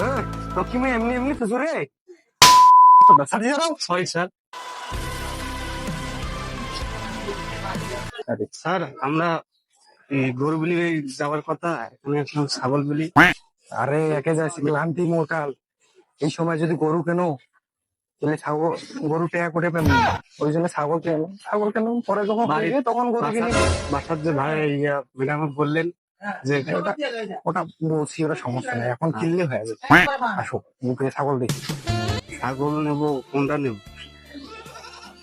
এমনি এমনি ফুসুরে sorry sir sir আমরা এই গরু বিলি যাওয়ার কথা এখানে এখন ছাগল বিলি আরে একে যাচ্ছি ক্লান্তি মোটাল এই সময় যদি গরু কেন তাহলে ছাগল গরু টেয়া করে পেন ওই জন্য ছাগল কেন ছাগল কেন পরে যখন তখন গরু কিনি বাসার- বাসার যে ভাই ইয়া ম্যাডাম বললেন যে ওটা ওটা বলছি ওটা সমস্যা নেই। এখন কিনলে হয়ে যাবে। আসো মুখে ছাগল দেখি। ছাগল নেব কোনটা নেব?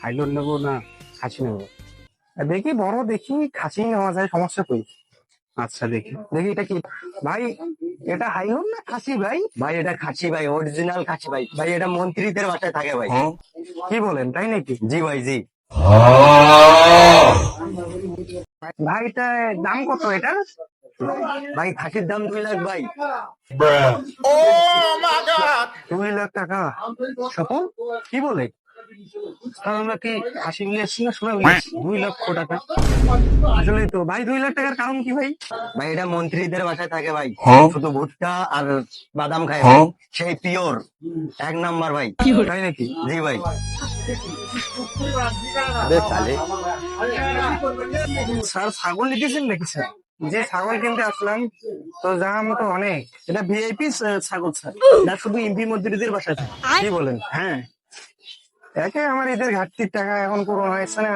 হাইলন নেব না খাসি নেব? দেখি বড় দেখি খাসি নেওয়া যায় সমস্যা কই? আচ্ছা দেখি। দেখি এটা কি? ভাই এটা হাইলন না খাসি ভাই? ভাই এটা খাসি ভাই অরিজিনাল খাসি ভাই। ভাই এটা মন্ত্রীদের বাসায় থাকে ভাই। কি বলেন তাই নাকি? জি ভাই জি। ভাইটা দাম কত এটা? ভাই খাসির দাম দুই লাখ ভাই। ও দুই লাখ টাকা। স্বপন কি বলে? স্যার আমরা কি খাসি বিলি আসছি না শোনা দুই লক্ষ টাকা। আসলে তো ভাই দুই লাখ টাকার কারণ কি ভাই? ভাই এটা মন্ত্রীদের বাসায় থাকে ভাই। শুধু ভুট্টা আর বাদাম খায় সেই পিওর। এক নাম্বার ভাই। তাই নাকি? জি ভাই। স্যার ছাগল নিতেছেন নাকি স্যার? যে ছাগল কিনতে আসলাম তো দাম তো অনেক। এটা ভিআইপি ছাগল স্যার। শুধু এমপি মন্ত্রীদের বাসায় থাকে। কি বলেন? হ্যাঁ। একে আমার ঈদের ঘাটতির টাকা এখন পূরণ হয়েছে না।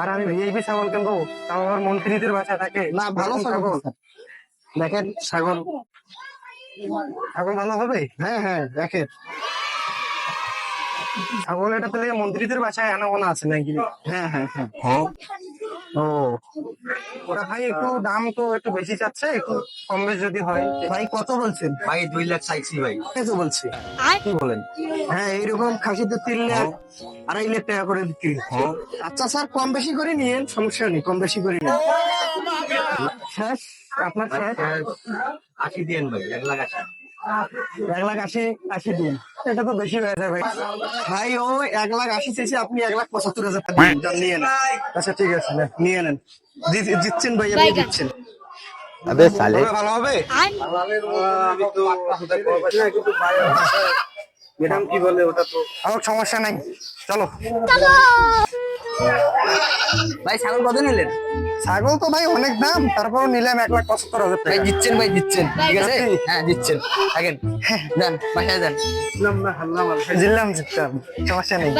আর আমি ভিআইপি ছাগল কিনবো তাও আমার মন্ত্রীদের বাসায় থাকে। না ভালো ছাগল দেখেন ছাগল। ছাগল ভালো হবে? হ্যাঁ হ্যাঁ দেখেন। ছাগল এটা তাহলে মন্ত্রীদের বাসায় আনা গোনা আছে নাকি? হ্যাঁ হ্যাঁ। হ্যাঁ। ও। ওরা ভাই একটু দাম তো একটু বেশি চাচ্ছে একটু কম বেশ যদি হয়। ভাই কত বলছেন? ভাই দুই লাখ চাইছি ভাই। কত বলছি। কি বলেন? হ্যাঁ এইরকম খাসিতে তিন লাখ আড়াই লাখ টাকা করে বিক্রি আচ্ছা স্যার কম বেশি করে নিয়েন সমস্যা নেই কম বেশি করে নিন। শেষ আপনার শেষ আশি দিন ভাই এক লাখ আশি। এক লাখ আশি আশি দিন। এটা তো বেশি হয়ে যায় ভাই ভাই ও এক লাখ আশি চেয়েছে আপনি এক লাখ পঁচাত্তর হাজার টাকা নিয়ে নেন। আচ্ছা ঠিক আছে নিয়ে নেন। জিতছেন ভাই আপনি জিতছেন আবে সালে। ভালো হবে ম্যাডাম কি বলে ওটা তো আমার সমস্যা নাই। চলো। ভাই ছাগল কত নিলেন? ছাগল তো ভাই অনেক দাম তারপর নিলাম এক লাখ পঁচাত্তর হাজার টাকা। দিচ্ছেন ভাই দিচ্ছেন ঠিক আছে? হ্যাঁ দিচ্ছেন। থাকেন। যান বাসায় যান। জিল্লাম সমস্যা নেই।